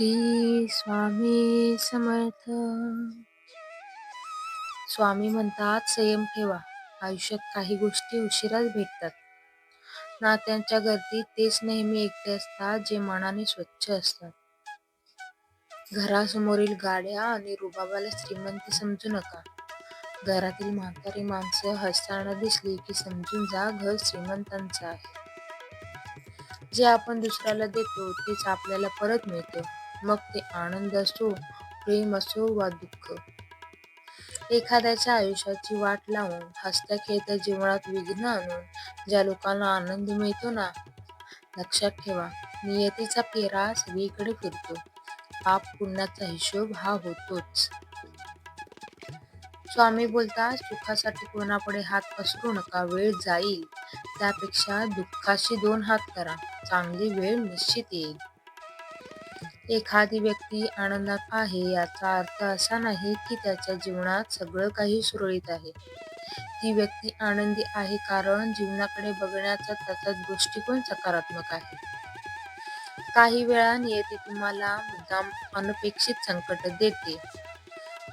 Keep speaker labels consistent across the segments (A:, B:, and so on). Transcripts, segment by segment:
A: श्री स्वामी समर्थ. स्वामी म्हणतात संयम ठेवा. आयुष्यात काही गोष्टी उशिराच भेटतात. नात्यांच्या गर्दीत तेच नेहमी एकटे असतात जे मनाने स्वच्छ असतात. घरासमोरील गाड्या आणि रुबाबाला श्रीमंत समजू नका. घरातील म्हातारी माणसं हसताना दिसली की समजून जा घर श्रीमंतांचं आहे. जे आपण दुसऱ्याला देतो तेच आपल्याला परत मिळतं. मग ते आनंद असो प्रेम असो वा दुःख. एखाद्याच्या आयुष्याची वाट लावून हसत्या खेळत्या जीवनात विघ्न आणून ज्या लोकांना आनंद मिळतो ना लक्षात ठेवा नियतीचा फेरा सगळीकडे फिरतो. पाप पुण्याचा हिशोब हा होतोच. स्वामी बोलता सुखासाठी कोणापुढे हात पसरू नका वेळ जाईल. त्यापेक्षा दुःखाशी दोन हात करा. चांगली वेळ निश्चित येईल. एखादी व्यक्ती आनंदात आहे याचा अर्थ असा नाही की त्याच्या जीवनात सगळं काही सुरळीत आहे. ती व्यक्ती आनंदी आहे कारण जीवनाकडे बघण्याचा त्याचा दृष्टिकोन सकारात्मक आहे. काही वेळा नियती तुम्हाला मुद्दाम अनपेक्षित संकट देते.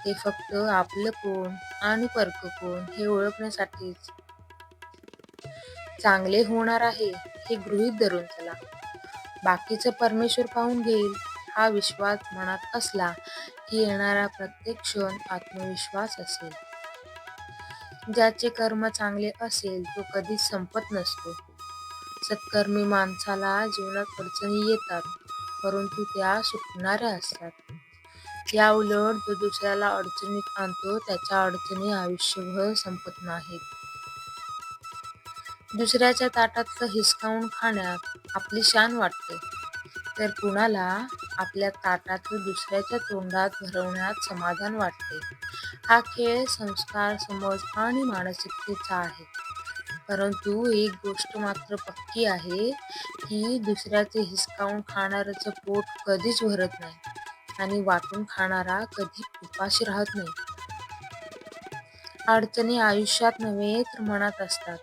A: ते फक्त आपलं कोण आणि परक कोण हे ओळखण्यासाठीच चांगले होणार आहे हे गृहीत धरून चला. बाकीचं परमेश्वर पाहून घेईल. हा विश्वास मनात असला की येणारा प्रत्येक क्षण आत्मविश्वास असेल. ज्याचे कर्म चांगले असेल तो कधीच संपत नसतो. सत्कर्मी माणसाला जीवनात अडचणी येतात परंतु त्या सुटणाऱ्या असतात. या उलट जो दुसऱ्याला अडचणीत आणतो त्याच्या अडचणी आयुष्यभर संपत नाहीत. दुसऱ्याच्या ताटातलं हिसकावून खाण्यात आपली शान वाटते. तर कुणाला आपल्या ताटातून दुसऱ्याच्या तोंडात भरवण्यात समाधान वाटते. हा खेळ संस्कार समज आणि मानसिकतेचा आहे. परंतु एक गोष्ट मात्र पक्की आहे की दुसऱ्याचे हिसकावून खाणाऱ्याचं पोट कधीच भरत नाही आणि वाटून खाणारा कधी उपाशी राहत नाही. अडचणी आयुष्यात नव्हे तर मनात असतात.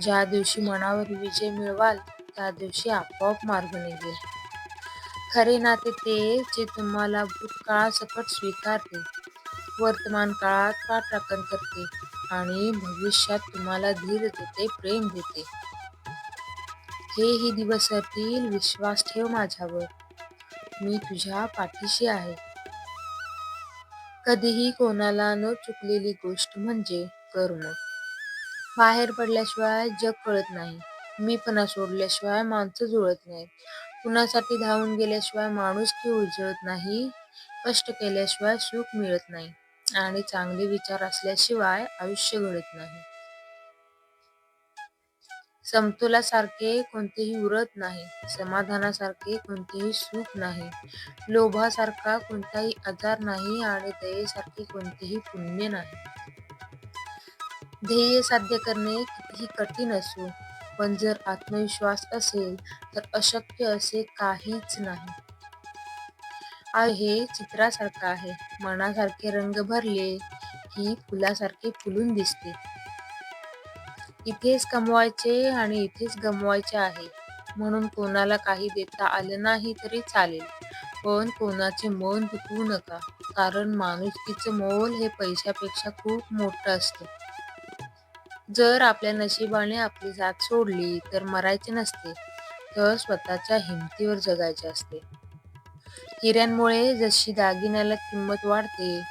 A: ज्या दिवशी मनावर विजय मिळवाल त्या दिवशी आपोआप मार्ग निघेल. खरे नाते ते जे तुम्हाला भूतकाळासकट स्वीकारते वर्तमान काळात पाठराखण करते आणि भविष्यात तुम्हाला धीर देते प्रेम देते. हे ही दिवस असतील विश्वास ठेव माझ्यावर. मी तुझ्या पाठीशी आहे. कधीही कोणाला न चुकलेली गोष्ट म्हणजे कर्म बाहेर पडल्याशिवाय जग कळत नाही. मी पण सोडल्याशिवाय माणसं जुळत नाहीत. कुणासाठी धावून गेल्याशिवाय माणुसकी उजळत नाही कष्ट केल्याशिवाय सुख मिळत नाही आणि चांगले विचार असल्याशिवाय आयुष्य घडत नाही. समतोलासारखे कोणतेही उरत नाही समाधानासारखे कोणतेही सुख नाही लोभासारखा कोणताही आजार नाही आणि दयेसारखे कोणतेही पुण्य नाही. ध्येय साध्य करणे कितीही कठीण असो पण जर आत्मविश्वास असेल तर अशक्य असे काहीच नाही. हे चित्रासारखं आहे. मनासारखे रंग भरले ही फुलासारखे फुलून दिसते. इथेच कमवायचे आणि इथेच गमवायचे आहे. म्हणून कोणाला काही देता आलं नाही तरी चालेल. पण कोणाचे मन दुखवू नका कारण माणुसकीचं मोल हे पैशापेक्षा खूप मोठं असतं. जर आपल्या नशिबाने आपली जात सोडली तर मरायचे नसते तर स्वतःच्या हिमतीवर जगायचे असते. हिऱ्यांमुळे जशी दागिन्याला किंमत वाढते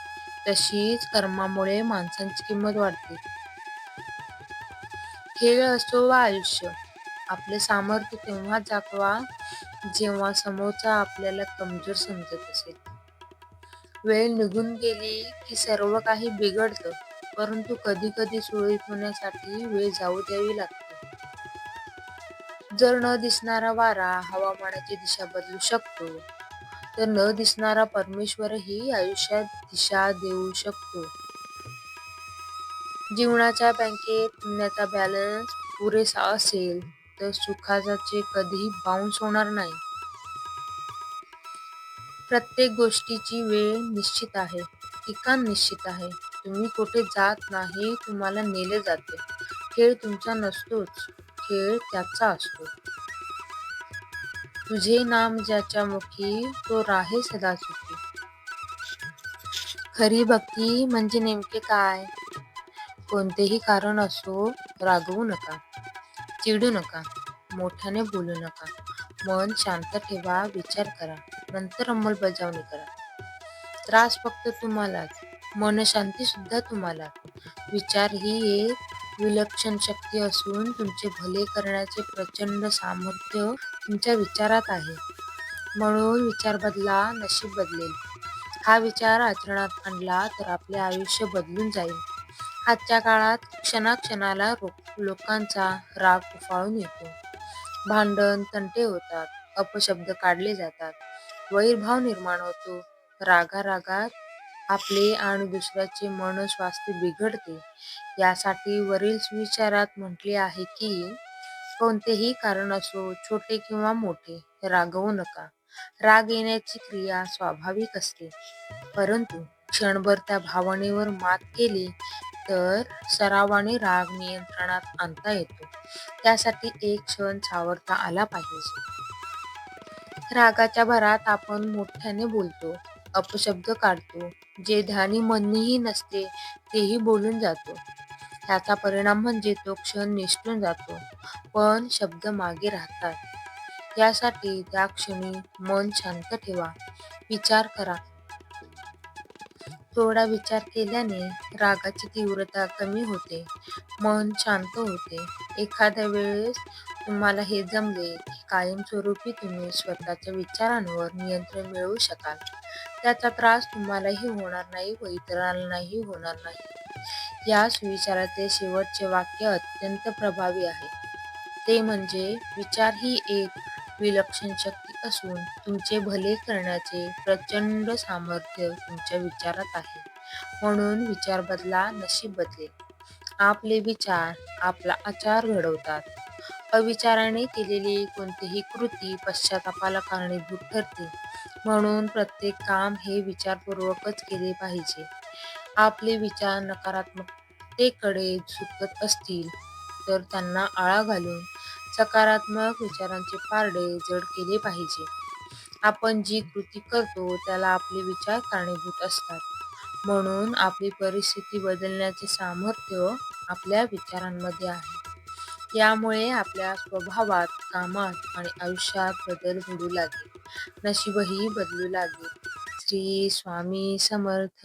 A: तशीच कर्मामुळे माणसांची किंमत वाढते. खेळ असो वा आयुष्य आपले सामर्थ्य तेव्हा दाखवा जेव्हा समोरचा आपल्याला कमजोर समजत असेल. वेळ निघून गेली की सर्व काही बिघडतं. परंतु कधी कधी सुरळीत होण्यासाठी वेळ जाऊ द्यावी लागते. जर न दिसणारा वारा हवामानाची दिशा बदलू शकतो तर न दिसणारा परमेश्वरही आयुष्यात दिशा देऊ शकतो. जीवनाच्या बँकेत पुण्याचा बॅलन्स पुरेसा असेल तर सुखाचे कधीही बाउन्स होणार नाही. प्रत्येक गोष्टीची वेळ निश्चित आहे ठिकाण निश्चित आहे. तुम्ही कुठे जात नाही तुम्हाला नेले जाते. खेळ तुमचा नसतोच खेळ त्याचा असतो. तुझे नाम ज्याच्या मुखी तो राहे सदा सुखी खरी भक्ती म्हणजे नेमके काय? कोणतेही कारण असो रागवू नका चिडू नका मोठ्याने बोलू नका. मन शांत ठेवा विचार करा नंतर अंमलबजावणी करा. त्रास फक्त तुम्हालाच. मनशांती सुद्धा तुम्हाला. विचार ही एक विलक्षण शक्ती असून तुमचे भले करण्याचे प्रचंड सामर्थ्य तुमच्या विचारात आहे. म्हणून विचार बदला नशीब बदलेल. हा विचार आचरणात आणला तर आपले आयुष्य बदलून जाईल. आजच्या काळात क्षणाक्षणाला लोकांचा राग उफाळून येतो. भांडण तंटे होतात. अपशब्द काढले जातात. वैरभाव निर्माण होतो. रागा रागात आपले आणि दुसऱ्याचे मन स्वास्थ्य बिघडते. यासाठी वरील विचारात म्हटले आहे की कोणतेही कारण असो छोटे किंवा मोठे रागवू नका. राग येण्याची क्रिया स्वाभाविक असते. परंतु क्षणभर त्या भावनेवर मात केली तर सरावाने राग नियंत्रणात आणता येतो. त्यासाठी एक क्षण सावरता आला पाहिजे. रागाच्या भरात आपण मोठ्याने बोलतो. अपशब्द काढतो. जे ध्यानी म्हणणेही नसते तेही बोलून जातो. त्याचा परिणाम म्हणजे तो क्षण निष्ठून जातो पण शब्द मागे राहतात. यासाठी त्या क्षणी मन शांत ठेवा विचार करा. थोडा विचार केल्याने रागाची तीव्रता कमी होते मन शांत होते. एखाद्या वेळेस तुम्हाला हे जमले की कायमस्वरूपी तुम्ही स्वतःच्या विचारांवर नियंत्रण मिळवू शकाल. त्याचा त्रास तुम्हालाही होणार नाही व इतरांनाही होणार नाही. या सुविचाराचे शेवटचे वाक्य अत्यंत प्रभावी आहे. ते म्हणजे विचार ही एक विलक्षण शक्ती असून तुमचे भले करण्याचे प्रचंड सामर्थ्य तुमच्या विचारात आहे. म्हणून विचार बदला नशीब बदले. आपले विचार आपला आचार घडवतात. अविचाराने केलेली कोणतीही कृती पश्चातापाला कारणीभूत ठरते. म्हणून प्रत्येक काम हे विचारपूर्वकच केले पाहिजे. आपले विचार नकारात्मकतेकडे झुकत असतील तर त्यांना आळा घालून सकारात्मक विचारांचे पारडे जड केले पाहिजे. आपण जी कृती करतो त्याला आपले विचार कारणीभूत असतात. म्हणून आपली परिस्थिती बदलण्याचे सामर्थ्य आपल्या विचारांमध्ये आहे. यामुळे आपल्या स्वभावात कामात आणि आयुष्यात बदल घडू लागेल. नशीबही बदलू लागेल. श्री स्वामी समर्थ.